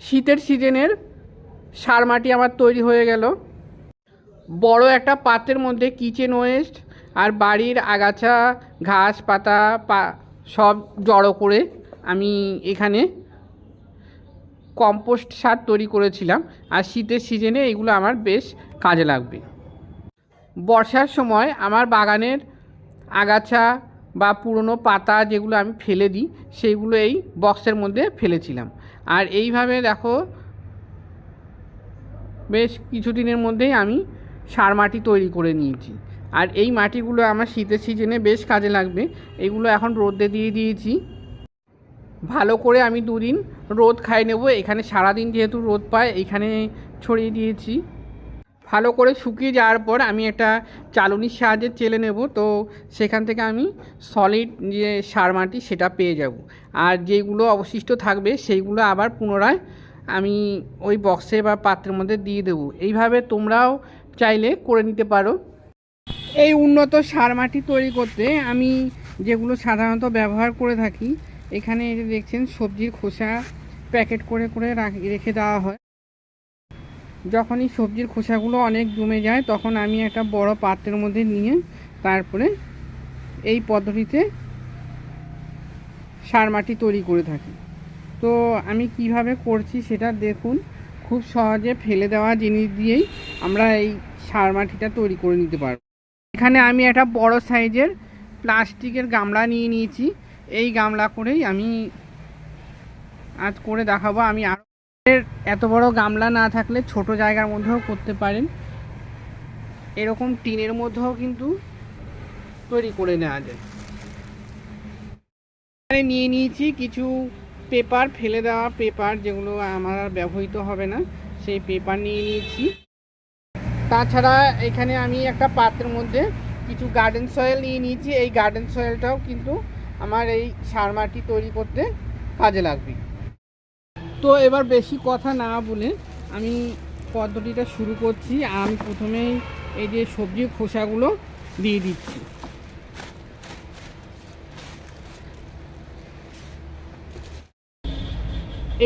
শীতের সিজনের সার মাটি আমার তৈরি হয়ে গেল। বড় একটা পাত্রের মধ্যে কিচেন ওয়েস্ট আর বাড়ির আগাছা ঘাস পাতা পা, সব জড়ো করে আমি এখানে কম্পোস্ট সার তৈরি করেছিলাম। আর শীতের সিজনে এগুলো আমার বেশ কাজে লাগবে। বর্ষার সময় আমার বাগানের আগাছা বা পুরনো পাতা যেগুলো আমি ফেলে দিই, সেইগুলো এই বক্সের মধ্যে ফেলেছিলাম। আর এইভাবে দেখো বেশ কিছু দিনের মধ্যেই আমি সার মাটি তৈরি করে নিয়েছি। আর এই মাটিগুলো আমার শীতের সিজনে বেশ কাজে লাগবে। এগুলো এখন রোদে দিয়ে দিয়েছি। ভালো করে আমি দুদিন রোদ খাই নেব। এখানে সারাদিন যেহেতু রোদ পায়, এখানে ছড়িয়ে দিয়েছি। ভালো করে শুকিয়ে যাওয়ার পর আমি একটা চালনির সাহায্যে চেলে নেব। তো সেখান থেকে আমি সলিড যে সার মাটি সেটা পেয়ে যাব। আর যেগুলো অবশিষ্ট থাকবে সেইগুলো আবার পুনরায় আমি ওই বক্সে বা পাত্রের মধ্যে দিয়ে দেবো। এইভাবে তোমরাও চাইলে করে নিতে পারো। এই উন্নত সার মাটি তৈরি করতে আমি যেগুলো সাধারণত ব্যবহার করে থাকি, এখানে দেখছেন সবজির খোসা প্যাকেট করে করে রেখে দেওয়া হয়। যখনই সবজির খোসাগুলো অনেক জমে যায়, তখন আমি একটা বড় পাত্রের মধ্যে নিয়ে তারপরে এই পদ্ধতিতে সার মাটি তৈরি করে থাকি। তো আমি কীভাবে করছি সেটা দেখুন, খুব সহজে ফেলে দেওয়া জিনিস দিয়েই আমরা এই সার মাটিটা তৈরি করে নিতে পারব। এখানে আমি একটা বড় সাইজের প্লাস্টিকের গামলা নিয়ে নিয়েছি। এই গামলা করেই আমি আজ করে দেখাবো, আমি আরও এত বড় গামলা না থাকলে ছোট জায়গার মধ্যেও করতে পারেন। এরকম টিনের মধ্যেও কিন্তু তৈরি করে নেওয়া যায়। এখানে নিয়ে নিয়েছি কিছু পেপার, ফেলে দেওয়া পেপার যেগুলো আমার আর ব্যবহৃত হবে না, সেই পেপার নিয়ে নিয়েছি। তাছাড়া এখানে আমি একটা পাত্রের মধ্যে কিছু গার্ডেন সয়েল নিয়ে নিয়েছি। এই গার্ডেন সয়েলটাও কিন্তু আমার এই সার মাটি তৈরি করতে কাজে লাগবে। তো এবার বেশি কথা না বলে আমি পদ্ধতিটা শুরু করছি। আমি প্রথমেই এই যে সবজির খোসাগুলো দিয়ে দিচ্ছি।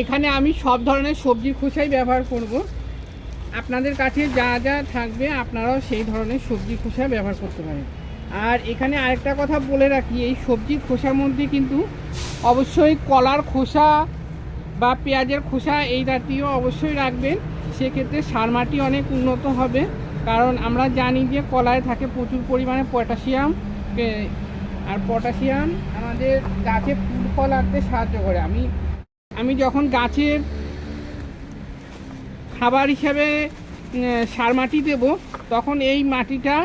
এখানে আমি সব ধরনের সবজির খোসাই ব্যবহার করব। আপনাদের কাছে যা যা থাকবে আপনারাও সেই ধরনের সবজি খোসা ব্যবহার করতে পারেন। আর এখানে আরেকটা কথা বলে রাখি, এই সবজির খোসার মধ্যে কিন্তু অবশ্যই কলার খোসা বা পেঁয়াজের খোসা এই জাতীয় অবশ্যই রাখবেন। সেক্ষেত্রে সার মাটি অনেক উন্নত হবে। কারণ আমরা জানি যে কলায় থাকে প্রচুর পরিমাণে পটাশিয়াম আর পটাশিয়াম আমাদের গাছে ফুল ফল আনতে সাহায্য করে। আমি আমি যখন গাছের খাবার হিসাবে সার মাটি দেব, তখন এই মাটিটা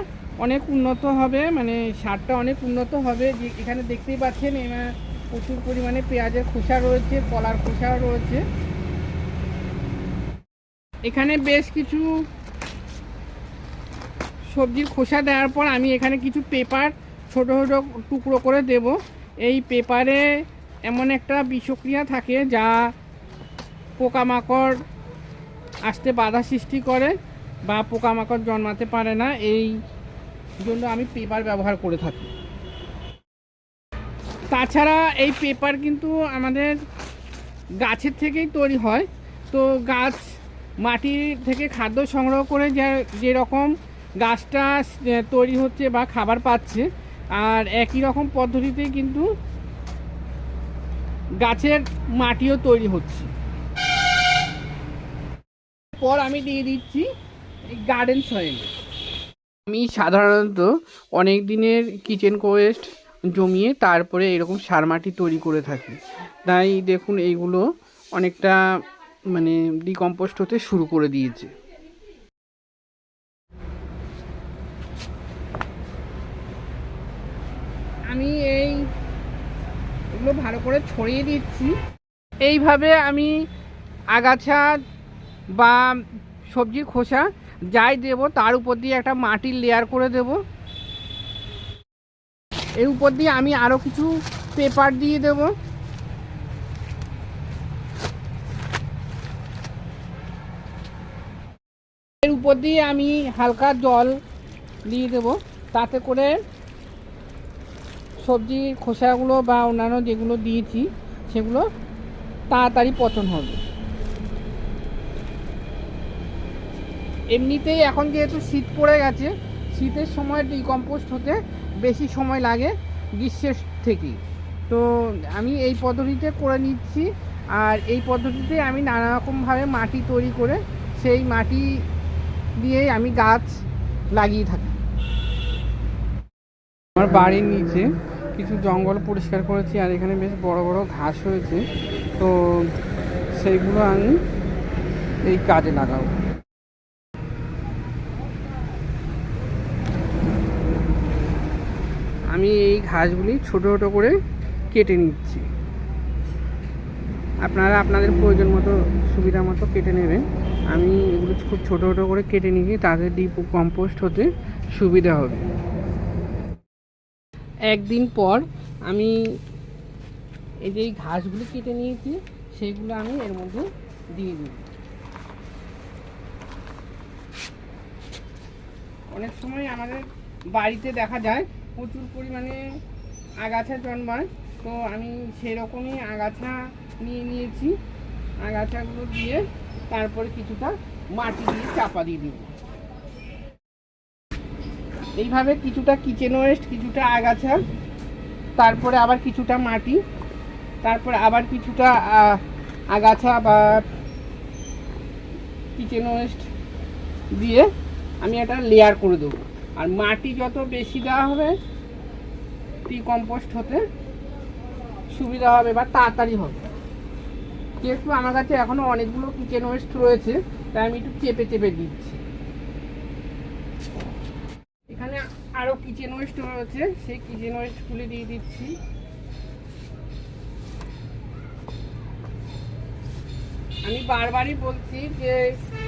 অনেক উন্নত হবে। মানে সারটা অনেক উন্নত হবে। যে, এখানে দেখতেই পাচ্ছেন প্রচুর পরিমাণে পেঁয়াজের খোসা রয়েছে, কলার খোসা রয়েছে। এখানে বেশ কিছু সবজির খোসা দেওয়ার পর আমি এখানে কিছু পেপার ছোট ছোটো টুকরো করে দেব। এই পেপারে এমন একটা বিষক্রিয়া থাকে যা পোকামাকড় আসতে বাধা সৃষ্টি করে বা পোকামাকড় জন্মাতে পারে না। এই জন্য আমি পেপার ব্যবহার করে থাকি। তাছাড়া এই পেপার কিন্তু আমাদের গাছের থেকেই তৈরি হয়। তো গাছ মাটি থেকে খাদ্য সংগ্রহ করে যে যেরকম গাছটা তৈরি হচ্ছে বা খাবার পাচ্ছে, আর একই রকম পদ্ধতিতে কিন্তু গাছের মাটিও তৈরি হচ্ছে। পর আমি দিয়ে দিচ্ছি গার্ডেন সয়েল আমি সাধারণত অনেক দিনের কিচেন ওয়েস্ট জমিয়ে তারপরে এরকম সার মাটি তৈরি করে থাকি। তাই দেখুন এইগুলো অনেকটা মানে ডিকম্পোস্ট হতে শুরু করে দিয়েছে। আমি এই এগুলো ভালো করে ছড়িয়ে দিচ্ছি। এইভাবে আমি আগাছা বা সবজির খোসা যাই দেব, তার উপর দিয়ে একটা মাটির লেয়ার করে দেব। এর উপর দিয়ে আমি আরও কিছু পেপার দিয়ে দেব। এর উপর দিয়ে আমি হালকা জল দিয়ে দেব। তাতে করে সবজির খোসাগুলো বা অন্যান্য যেগুলো দিয়েছি, সেগুলো তাড়াতাড়ি পচন হবে। এমনিতেই এখন যেহেতু শীত পড়ে গেছে, শীতের সময় ডিকম্পোস্ট হতে বেশি সময় লাগে গ্রীষ্মের থেকে তো আমি এই পদ্ধতিতে করে নিচ্ছি। আর এই পদ্ধতিতে আমি নানা রকমভাবে মাটি তৈরি করে সেই মাটি দিয়েই আমি গাছ লাগিয়ে থাকি। আমার বাড়ির নিচে কিছু জঙ্গল পরিষ্কার করেছি আর এখানে বেশ বড় বড় ঘাস হয়েছে। তো সেইগুলো আমি এই কাজে লাগাবো। আমি এই ঘাসগুলি ছোট ছোট করে কেটে নিচ্ছি। আপনারা আপনাদের প্রয়োজন মতো, সুবিধা মতো কেটে নেবেন। আমি এগুলো খুব ছোট ছোট করে কেটে নিয়ে তাদের ডিপ কম্পোস্ট হতে সুবিধা হবে। একদিন পর আমি এই যে ঘাসগুলো কেটে নিয়েছি, সেগুলো আমি এর মধ্যে দিয়ে দিই অনেক সময় আমাদের বাড়িতে দেখা যায় প্রচুর পরিমাণে আগাছা জন্মায়। তো আমি সেরকমই আগাছা নিয়ে নিয়েছি। আগাছাগুলো দিয়ে তারপরে কিছুটা মাটি দিয়ে চাপা দিয়ে দিব। এইভাবে কিছুটা কিচেন ওয়েস্ট কিছুটা আগাছা, তারপরে আবার কিছুটা মাটি, তারপরে আবার কিছুটা আগাছা বা কিচেন ওয়েস্ট দিয়ে আমি একটা লেয়ার করে দেবো। আর মাটি যত বেশি দেওয়া হবে, টি কম্পোস্ট হতে সুবিধা হবে বা তাড়াতাড়ি হবে। যেহেতু আমার কাছে এখনও অনেকগুলো কিচেন ওয়েস্ট রয়েছে, তাই আমি একটু চেপে চেপে দিচ্ছি। এখানে আরও কিচেন ওয়েস্ট রয়েছে, সেই কিচেন ওয়েস্টগুলি দিয়ে দিচ্ছি। আমি বারবারই বলছি যে,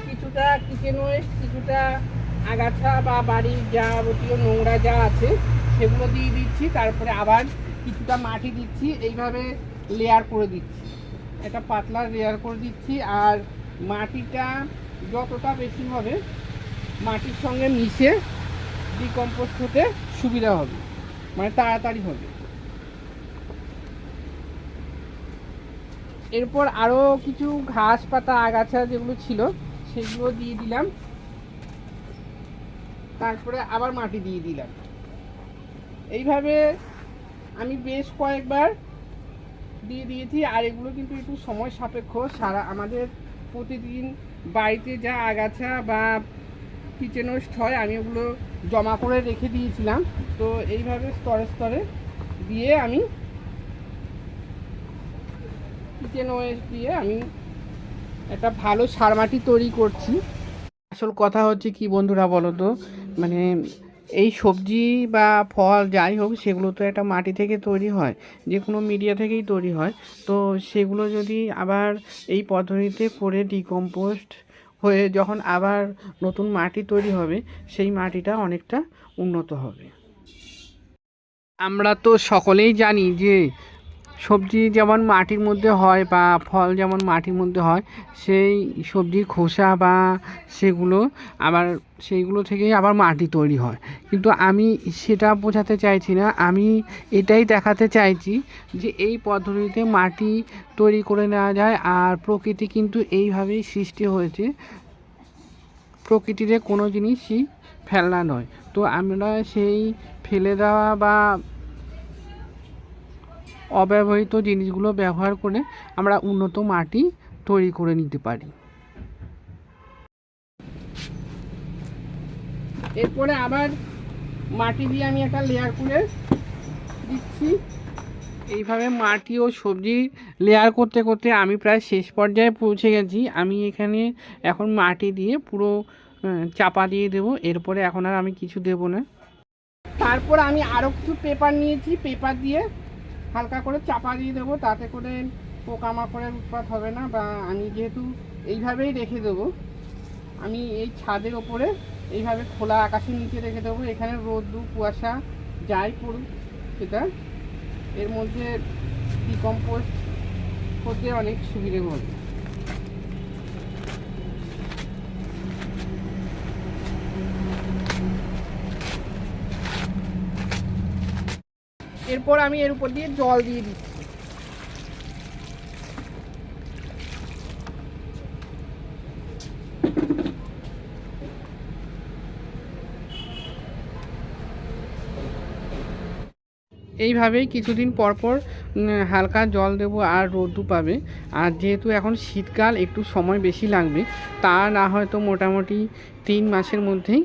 কিছুটা কিচেন ওয়েস্ট কিছুটা আগাছা বা বাড়ির যাবতীয় নোংরা যা আছে, সেগুলো দিয়ে দিচ্ছি, তারপরে আবার কিছুটা মাটি দিচ্ছি, এইভাবে লেয়ার করে দিচ্ছি। একটা পাতলা লেয়ার করে দিচ্ছি, আর মাটিটা যতটা বেশি হবে, মাটির সঙ্গে মিশে ডিকম্পোস্ট হতে সুবিধা হবে মানে তাড়াতাড়ি হবে। এরপর আরও কিছু ঘাস পাতা আগাছা যেগুলো ছিল, সেগুলো দিয়ে দিলাম। তারপরে আবার মাটি দিয়ে দিলাম। এইভাবে আমি বেশ কয়েকবার দিয়ে দিয়েছি, আর এগুলো কিন্তু একটু সময় সাপেক্ষ। সারা আমাদের প্রতিদিন বাড়িতে যা আগাছা বা কিচেন ওয়েস্ট হয়, আমি ওগুলো জমা করে রেখে দিয়েছিলাম। তো এইভাবে স্তরে স্তরে দিয়ে আমি কিচেন ওয়েস্ট দিয়ে আমি একটা ভালো সার মাটি তৈরি করছি। আসল কথা হচ্ছে কি বন্ধুরা বলো তো মানে এই সবজি বা ফল যাই হোক, সেগুলো তো একটা মাটি থেকে তৈরি হয় যে কোনো মিডিয়া থেকেই তৈরি হয়। তো সেগুলো যদি আবার এই পদ্ধতিতে করে ডিকম্পোস্ট হয়ে যখন আবার নতুন মাটি তৈরি হবে, সেই মাটিটা অনেকটা উন্নত হবে। আমরা তো সকলেই জানি যে সবজি যেমন মাটির মধ্যে হয় বা ফল যেমন মাটির মধ্যে হয়, সেই সবজির খোসা বা সেগুলো আবার সেইগুলো থেকেই আবার মাটি তৈরি হয়। কিন্তু আমি সেটা বোঝাতে চাইছি না, আমি এটাই দেখাতে চাইছি যে এই পদ্ধতিতে মাটি তৈরি করে নেওয়া যায় আর প্রকৃতি কিন্তু এইভাবেই সৃষ্টি হয়েছে। প্রকৃতিতে কোনো জিনিসই ফেলনা নয়। তো আমরা সেই ফেলে দেওয়া বা অব্যবহৃত জিনিসগুলো ব্যবহার করে আমরা উন্নত মাটি তৈরি করে নিতে পারি। এরপরে আবার মাটি দিয়ে আমি একটা লেয়ার করে দিচ্ছি। এইভাবে মাটি ও সবজি লেয়ার করতে করতে আমি প্রায় শেষ পর্যায়ে পৌঁছে গেছি। আমি এখানে এখন মাটি দিয়ে পুরো চাপা দিয়ে দেবো। এরপরে এখন আর আমি কিছু দেবো না। তারপর আমি আরও কিছু পেপার নিয়েছি। পেপার দিয়ে হালকা করে চাপা দিয়ে দেবো, তাতে করে পোকামাকড়ের উৎপাত হবে না বা আমি যেহেতু এইভাবেই রেখে দেবো, আমি এই ছাদের ওপরে এইভাবে খোলা আকাশের নিচে রেখে দেবো। এখানে রোদ্দু কুয়াশা যাই পড়ুক, সেটা এর মধ্যে ডিকম্পোস্ট করতে অনেক সুবিধে হবে। এরপর আমি এর উপর দিয়ে জল দিয়ে দিচ্ছি। এইভাবেই কিছুদিন পরপর হালকা জল দেব আর রোদ্দু পাবে। আর যেহেতু এখন শীতকাল, একটু সময় বেশি লাগবে, তা না হয়তো মোটামুটি তিন মাসের মধ্যেই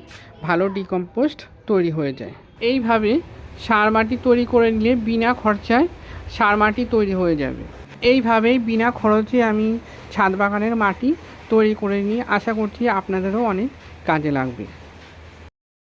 ভালো ডিকম্পোস্ট তৈরি হয়ে যায়। এইভাবে সার মাটি তৈরি করে নিলে বিনা খরচায় সার মাটি তৈরি হয়ে যাবে। এইভাবেই বিনা খরচে আমি ছাদ বাগানের মাটি তৈরি করে নিয়ে আশা করছি আপনাদেরও অনেক কাজে লাগবে।